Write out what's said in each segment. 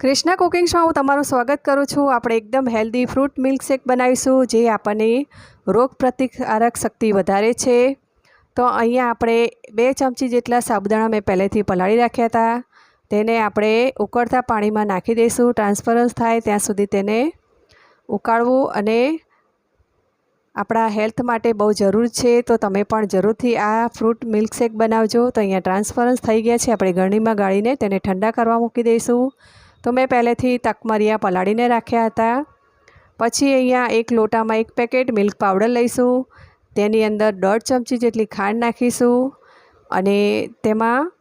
કૃષ્ણા કુકિંગ્સમાં હું તમારું સ્વાગત કરું છું. આપણે એકદમ હેલ્ધી ફ્રૂટ મિલ્કશેક બનાવીશું, જે આપણને રોગ પ્રતિકારક શક્તિ વધારે છે. તો અહીંયા આપણે બે ચમચી જેટલા સાબુદાણા મેં પહેલેથી પલાળી રાખ્યા હતા. તેને આપણે ઉકળતા પાણીમાં નાખી દઈશું. ટ્રાન્સફરન્સ થાય ત્યાં સુધી તેને ઉકાળવું અને આપણા હેલ્થ માટે બહુ જરૂર છે. તો તમે પણ જરૂરથી આ ફ્રૂટ મિલ્કશેક બનાવજો. તો અહીંયા ટ્રાન્સફરન્સ થઈ ગયા છે. આપણે ગરણીમાં ગાળીને તેને ઠંડા કરવા મૂકી દઈશું. તો મેં પહેલેથી તકમરિયા પલાળીને રાખ્યા હતા. પછી અહીંયા એક લોટામાં એક પેકેટ મિલ્ક પાવડર લઈશું, તેની અંદર દોઢ ચમચી જેટલી ખાંડ નાખીશું અને તેમાં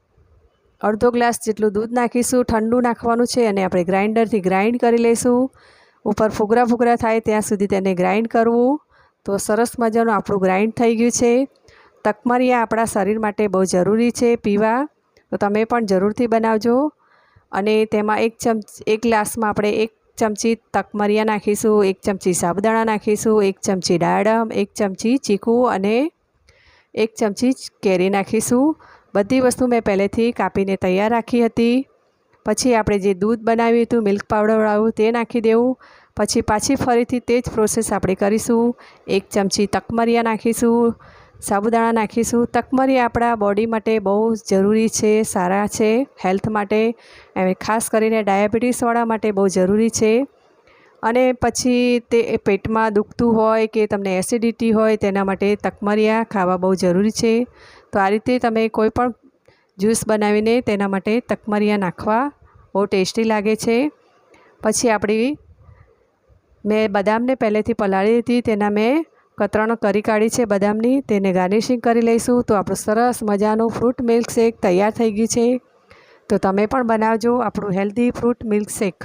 અડધો ગ્લાસ જેટલું દૂધ નાખીશું. ઠંડુ નાખવાનું છે અને આપણે ગ્રાઇન્ડરથી ગ્રાઇન્ડ કરી લઈશું. ઉપર ફુગરા ફુગરા થાય ત્યાં સુધી તેને ગ્રાઇન્ડ કરવું. તો સરસ મજાનું આપણું ગ્રાઇન્ડ થઈ ગયું છે. તકમરિયા આપણા શરીર માટે બહુ જરૂરી છે પીવા. તો તમે પણ જરૂરથી બનાવજો. અને તેમાં એક ચમચ એક ગ્લાસમાં આપણે એક ચમચી તકમરિયા નાખીશું, એક ચમચી સાબુદાણા નાખીશું, એક ચમચી દાડમ એક ચમચી ચીકુ અને એક ચમચી કેરી નાખીશું. બધી વસ્તુ મેં પહેલેથી કાપીને તૈયાર રાખી હતી. પછી આપણે જે દૂધ બનાવ્યું હતું, મિલ્ક પાવડરવાળું તે નાખી દેવું. પછી પાછી ફરીથી તે જ પ્રોસેસ આપણે કરીશું. એક ચમચી તકમરિયા નાખીશું. સાબુદાણા નાખીશું. તકમરી આપણા બોડી માટે બહુ જરૂરી છે, સારા છે હેલ્થ માટે. ખાસ કરીને ડાયાબિટીસવાળા માટે બહુ જરૂરી છે. અને પછી તે પેટમાં દુખતું હોય કે તમને એસિડિટી હોય તેના માટે તકમરિયા ખાવા બહુ જરૂરી છે. તો આ રીતે તમે કોઈ પણ જ્યુસ બનાવીને તેના માટે તકમરિયા નાખવા બહુ ટેસ્ટી લાગે છે. પછી આપણી મેં બદામને પહેલેથી પલાળી હતી, તેના મેં કતરણ કરી કાઢી છે બદામની, તેને ગાર્નિશિંગ કરી લઈશું. તો આપણું સરસ મજાનું ફ્રૂટ મિલ્કશેક તૈયાર થઈ ગયું છે. તો તમે પણ બનાવજો આપણું હેલ્ધી ફ્રૂટ મિલ્ક શેક